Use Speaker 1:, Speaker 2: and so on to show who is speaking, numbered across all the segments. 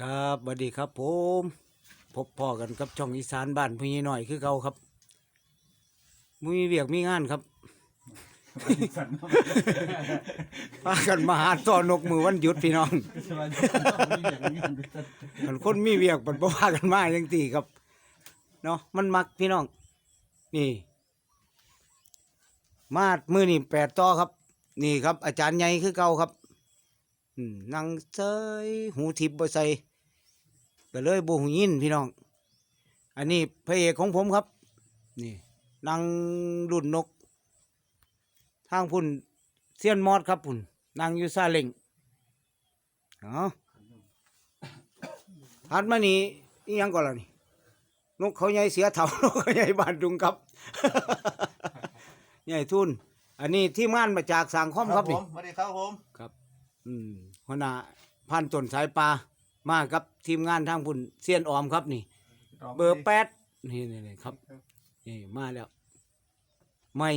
Speaker 1: ครับสวัสดีครับผมพบพ่อกันกับช่องอีสานบ้านพี่หน่อยคือเก่าครับมีเวียกมีงานครับพากันมาหาต่อนกมือวันหยุดพี่น้องมันคนมีเวียกมันบ่พากันมาจังตีครับเนาะมันมักพี่น้อง นี่ มาดมือนี่แปดต่อครับ นี่ครับ อาจารย์ใหญ่คือเก่าครับอืมนั่งเซยหูทิพย์บ่ใส่ ก็เลยบ่หูยินพี่น้อง อันนี้พระเอกของผมครับ นี่นั่งรุ่นนก ทางพุ่นเซียนมอดครับพุ่นนั่งอยู่ซาเล็งเนาะหัดมานี่อีหยังก่อนล่ะนี่ นกเขาใหญ่เสียเถานกเขาใหญ่บานดุงครับ ใหญ่ทุน อันนี้ที่ม่านมาจากสังคอมครับ
Speaker 2: ผ
Speaker 1: นี่
Speaker 2: มสวัสดีครับผม
Speaker 1: อืมหัวหน้าพันต้นสายปลา มากับทีมงานทางพุ่นเซียนออมครับนี่ เบอร์แปดนี่นี่นี่ครับนี่มาแล้ว ไม่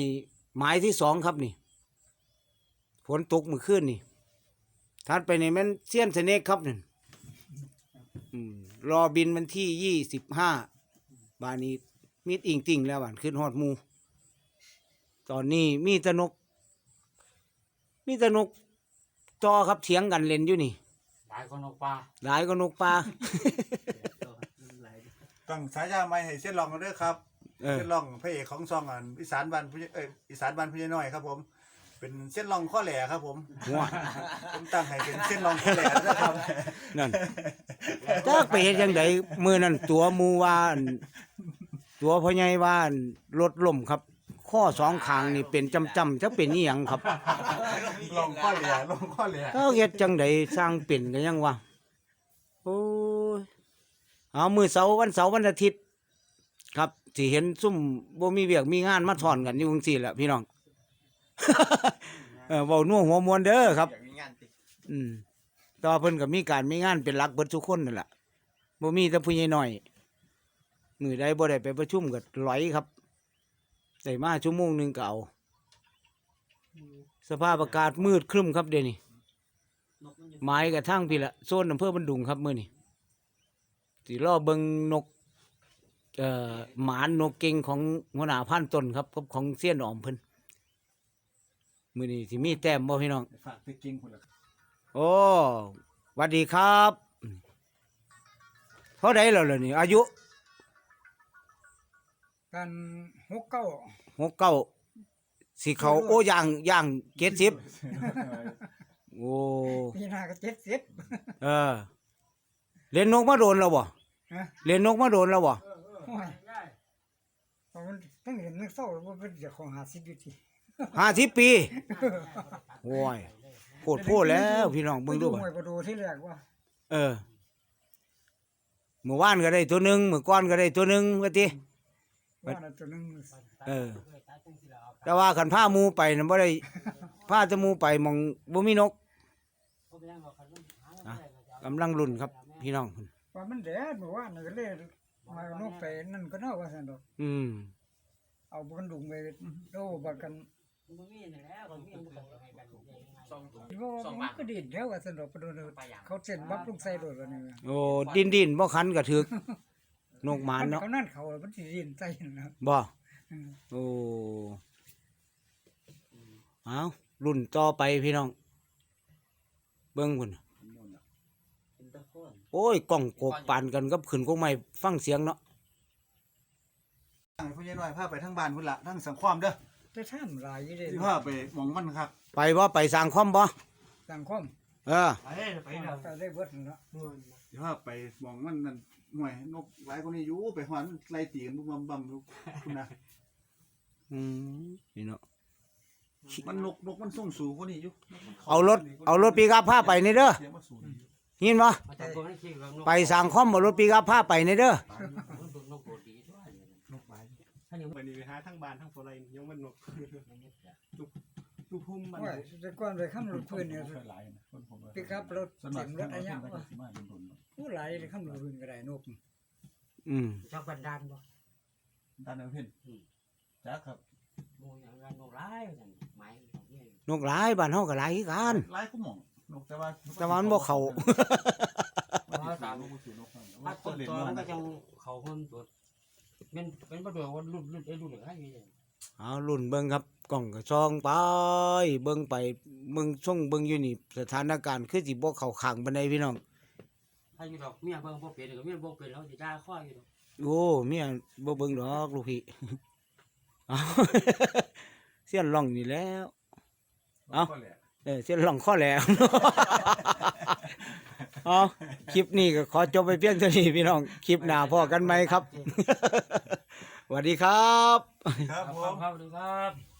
Speaker 1: หมายที่สองครับนี่ฝนตกเมื่อคืนนี่ถัดไปนี่แมันเซียนสเนกครับนี่อืมรอบินวันที่ยี่สิบห้าบานนี้มิดอิงติ่งแล้วบานขึ้นฮอดหมู ตอนนี้มีแตะนก มีแตะนกจอครับเถียงกันเล่นอยู่นี่
Speaker 3: หลายคนออกปลา
Speaker 1: หลายก็นกปลา
Speaker 2: ต้องสายยาไม่ให้เส้นรองกันด้วยครับ
Speaker 1: เออ
Speaker 2: เส้นรองพระเอกของซองอันอีสานบ้านผู้ใหญ่เอ้ยอีสานบ้านผู้ใหญ่น้อยครับผม เป็นเส้นรองข้อแหล่ครับ ผม
Speaker 1: หัว
Speaker 2: ผมตั้งให้เป็นเส้นรองข้อแหล่นะครับ
Speaker 1: นั่นจักไปเฮ็ดจังไดมื้อนั้นตัวหมูว่าอั่นตัวพ่อใหญ่ว่าอั่นรถล่มครับ ข้อสองข้างนี่เป็นจำจำๆจักเป็นอีหยังครับ
Speaker 2: รองข้อแหล่รองข้อแหล่
Speaker 1: เอ้าเฮ็ดจังไดสร้างเป็นกันยังวะโอ้ยเอามื้อเสาร์วันเสาร์วันอาทิตย์ ครับสิเห็นซุ่มบ่มีเวียกมีงานมาถอนกันอยู่จังซี่แหละพี่น้อง เออเว้านัวหัวมวนเด้อครับอืมต่อเพิ่นก็มีการมีงานเป็นหลักเบิดทุกคนนั่นแหละบ่มีแต่ผู้ใหญ่น้อย มือใดบ่ได้ไปประชุมก็หลอยครับ ได้มาชั่วโมงหนึงก็เอาสภาพอากาศมืดครึ้มครับเดี๋ยวนี้ไม้กระทั่งพี่ละโซนอำเภอบันดุงครับมื้อนี้สิรอเบิ่งนกเอ่อหมานนกเก่งของหัวหน้าพันต้นครับกับของเสี้ยนออมเพิ่นมื้อนี้สิมีแต้มบ่พี่น้อง
Speaker 2: ฝากไปกินคุณละ
Speaker 1: โอ้หวัสดีครับเท่าไดแล้วล่ะนี่อายุ
Speaker 4: กันหกเก้า
Speaker 1: หกเก้าสิเขาโอ้ย่างย่างเจ็ดสิบโอ้
Speaker 4: ปีหน้าก็เจ็ดสิบ
Speaker 1: เออเล่นนกมาโดนแล้วบ่
Speaker 4: ฮะ
Speaker 1: เล่นนกมาโดนแล้วบ่
Speaker 4: โอ้ยเพราะมันตั้งเห็นนักเศร้าว่าเป็นเจ้าของหาสิบอยู่ที่
Speaker 1: ห้าสิบปีโอ้ยโคตรโพดแล้วพี่น้องเบิ่งดู
Speaker 4: ไป
Speaker 1: บ่
Speaker 4: หวยประตูที่แรกว่า
Speaker 1: เออเมื่อวานก็ได้ตัวหนึ่งเมื่อก่อนก็ได้ตัวหนึ่งว่าติ
Speaker 4: ว่าน่ะตัวหนึง
Speaker 1: เออ แต่ว่าขันผ้าหมูไปนะบ่ได้ ผ้าจะมูไปหมองบ่มีนกกำลังรุ่นครับ พี่น้อง
Speaker 4: ว่ามันแดดเมื่อวานนี่ก็เลยมาเอานกไปนั่นก็น่าว่าซั่นดอก
Speaker 1: อืม
Speaker 4: เอาบันดุงไปโดบักกันว่ามันก็ดีดแล้วว่าซั่นดอกประตูเขาเซ็นบับลงใส่รถว่านี่ว่า
Speaker 1: โอ้ดินดินบ่คันก็ถึก นกหมานเนาะ
Speaker 4: เขานั่นเขามันสิดินใส่นะ
Speaker 1: บ่
Speaker 4: อืม
Speaker 1: โอ้เอารุ่นต่อไปพี่น้อง เบิ่งพุ่นโอ้ยกล้องโกกปานกันกับขึ้นกงไม้ฟังเสียงเนาะ
Speaker 2: ตั้งให้ผู้ใหญ่น้อยพาไปทั้งบ้านพุ่นละทั้งสังความเด้อ
Speaker 4: แต่ท่านหลายอยู่เด้
Speaker 2: ที่พาไปหมองมันครับ
Speaker 1: ไปบ่ไปสร้างคอมบ่
Speaker 4: สังคม
Speaker 1: เออ
Speaker 2: ไปไป
Speaker 4: ไปได้เบิดนั่นละ
Speaker 2: ที่พาไปหมองมันนั่นห่วยนกหลายคนนี้อยู่ไปหอนไล่ตีกันบุ้มบัมๆลูกคุณนะ
Speaker 1: อืมนี่เนาะ
Speaker 2: มันนกนกมันส่งสูงกว่านี้อยู่
Speaker 1: เอารถเอารถปีกอัพพาไปนี่เด้อ
Speaker 2: เสียงมันสูงอยู่
Speaker 1: ยินบ่ไปสร้างคอมบ่รถปีกอัพพาไปนี่เด้อ
Speaker 2: นกหลาย
Speaker 5: วันนี้ไปหาทั้งบ้านทั้งโฟไลน์ยังมันหนกตุตุพุ่มมัน
Speaker 4: ว่าแต่ก่อนไปข้ามรถพื้นเนี่ย
Speaker 2: หลายนะคนผมว่า
Speaker 4: ปิกอัพรถ
Speaker 2: ส่วนมา
Speaker 4: เสี
Speaker 2: ก
Speaker 4: ยงรถอะไรเงี้ย
Speaker 2: เพิ่นก็
Speaker 4: ว่า
Speaker 2: สิมาโดนๆเนาะ
Speaker 4: ผู้หลายเลยข้ามรถพื้นก็ได้นก
Speaker 1: อืม
Speaker 3: ชอบกันดันบ่
Speaker 2: ด้านนั้นเพิ่นจ้าครับ
Speaker 3: มูอย่างนั้นโนร้ายจังไม้ของนี่
Speaker 1: นกหลายบ้านเฮาก็หลายคือกัน
Speaker 2: หลายก็หม่องนกแต่ว่า
Speaker 1: แต่ว่ามันบ่เข้า
Speaker 3: สาม
Speaker 2: สินกนั่น
Speaker 3: พัดต้น
Speaker 2: เล่น
Speaker 3: ตัว
Speaker 2: ม่ว
Speaker 3: มันนก็
Speaker 2: นะ
Speaker 3: จังเขาคนตัวเป็นเป็นประโยชน์ว่ารุ่นรุ่นไอ้รุ่นเหลืออยู่เนี่ย
Speaker 1: เอารุ่นเบิ่งครับ กล้องก็ซองไป เบิ่งไปเบิ่งช่วงเบิ่งอยู่นี่สถานการณ์คือสิบ่เข้าข้างปานใดพี่น้อง
Speaker 3: ถ้าอยู่ดอกเมียเบิ่งบ่เป็นก็เมียบ่เป็นแล้วสิด่าข้ออยู่ดอก
Speaker 1: โอ้เมียบ่เบิ่งดอกลูกพี่เอาเสียนล่องนี่แหล้ว เอ้า
Speaker 2: ก็แหละ
Speaker 1: เออเสียนล่องข้อแหลมเอาคลิปนี้ก็ขอจบไปเพียงเท่านี้พี่น้อง คลิปหน้าพอกันไหมครับสวัสดีครับ
Speaker 2: ครับผม
Speaker 3: ครับครับ